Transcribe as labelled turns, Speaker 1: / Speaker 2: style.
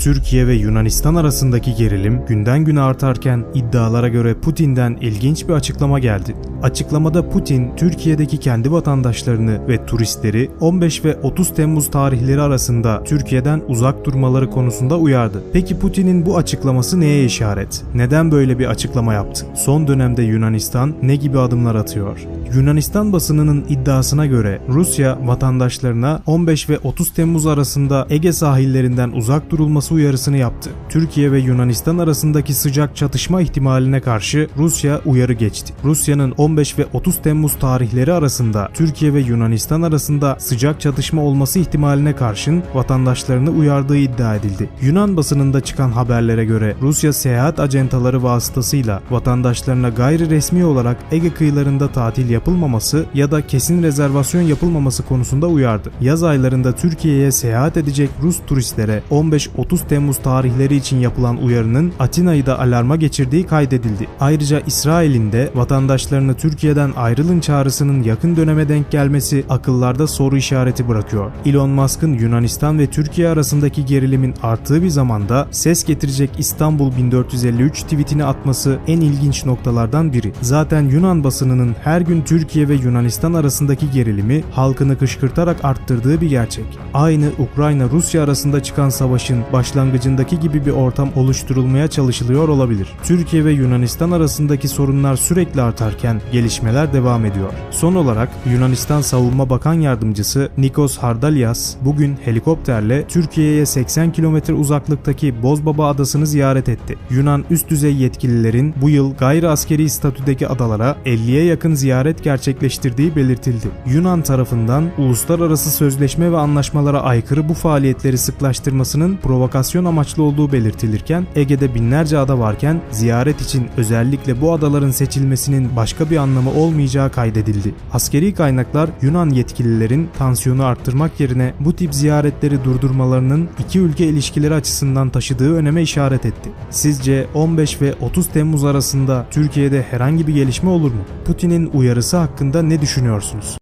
Speaker 1: Türkiye ve Yunanistan arasındaki gerilim günden güne artarken iddialara göre Putin'den ilginç bir açıklama geldi. Açıklamada Putin, Türkiye'deki kendi vatandaşlarını ve turistleri 15 ve 30 Temmuz tarihleri arasında Türkiye'den uzak durmaları konusunda uyardı. Peki Putin'in bu açıklaması neye işaret? Neden böyle bir açıklama yaptı? Son dönemde Yunanistan ne gibi adımlar atıyor? Yunanistan basınının iddiasına göre Rusya vatandaşlarına 15 ve 30 Temmuz arasında Ege sahillerinden uzak durulması uyarısını yaptı. Türkiye ve Yunanistan arasındaki sıcak çatışma ihtimaline karşı Rusya uyarı geçti. Rusya'nın 15 ve 30 Temmuz tarihleri arasında Türkiye ve Yunanistan arasında sıcak çatışma olması ihtimaline karşın vatandaşlarını uyardığı iddia edildi. Yunan basınında çıkan haberlere göre Rusya seyahat acentaları vasıtasıyla vatandaşlarına gayri resmi olarak Ege kıyılarında tatil yapılmaması ya da kesin rezervasyon yapılmaması konusunda uyardı. Yaz aylarında Türkiye'ye seyahat edecek Rus turistlere 15-30 Temmuz tarihleri için yapılan uyarının Atina'yı da alarma geçirdiği kaydedildi. Ayrıca İsrail'in de vatandaşlarını Türkiye'den ayrılın çağrısının yakın döneme denk gelmesi akıllarda soru işareti bırakıyor. Elon Musk'ın Yunanistan ve Türkiye arasındaki gerilimin arttığı bir zamanda ses getirecek İstanbul 1453 tweetini atması en ilginç noktalardan biri. Zaten Yunan basınının her gün Türkiye ve Yunanistan arasındaki gerilimi halkını kışkırtarak arttırdığı bir gerçek. Aynı Ukrayna-Rusya arasında çıkan savaşın başlangıcındaki gibi bir ortam oluşturulmaya çalışılıyor olabilir. Türkiye ve Yunanistan arasındaki sorunlar sürekli artarken gelişmeler devam ediyor. Son olarak Yunanistan Savunma Bakan Yardımcısı Nikos Hardalias bugün helikopterle Türkiye'ye 80 kilometre uzaklıktaki Bozbaba Adası'nı ziyaret etti. Yunan üst düzey yetkililerin bu yıl gayri askeri statüdeki adalara 50'ye yakın ziyaret gerçekleştirdiği belirtildi. Yunan tarafından uluslararası sözleşme ve anlaşmalara aykırı bu faaliyetleri sıklaştırmasının provokasyon amaçlı olduğu belirtilirken Ege'de binlerce ada varken ziyaret için özellikle bu adaların seçilmesinin başka bir anlamı olmayacağı kaydedildi. Askeri kaynaklar Yunan yetkililerin tansiyonu arttırmak yerine bu tip ziyaretleri durdurmalarının iki ülke ilişkileri açısından taşıdığı öneme işaret etti. Sizce 15 ve 30 Temmuz arasında Türkiye'de herhangi bir gelişme olur mu? Putin'in uyarısı hakkında ne düşünüyorsunuz?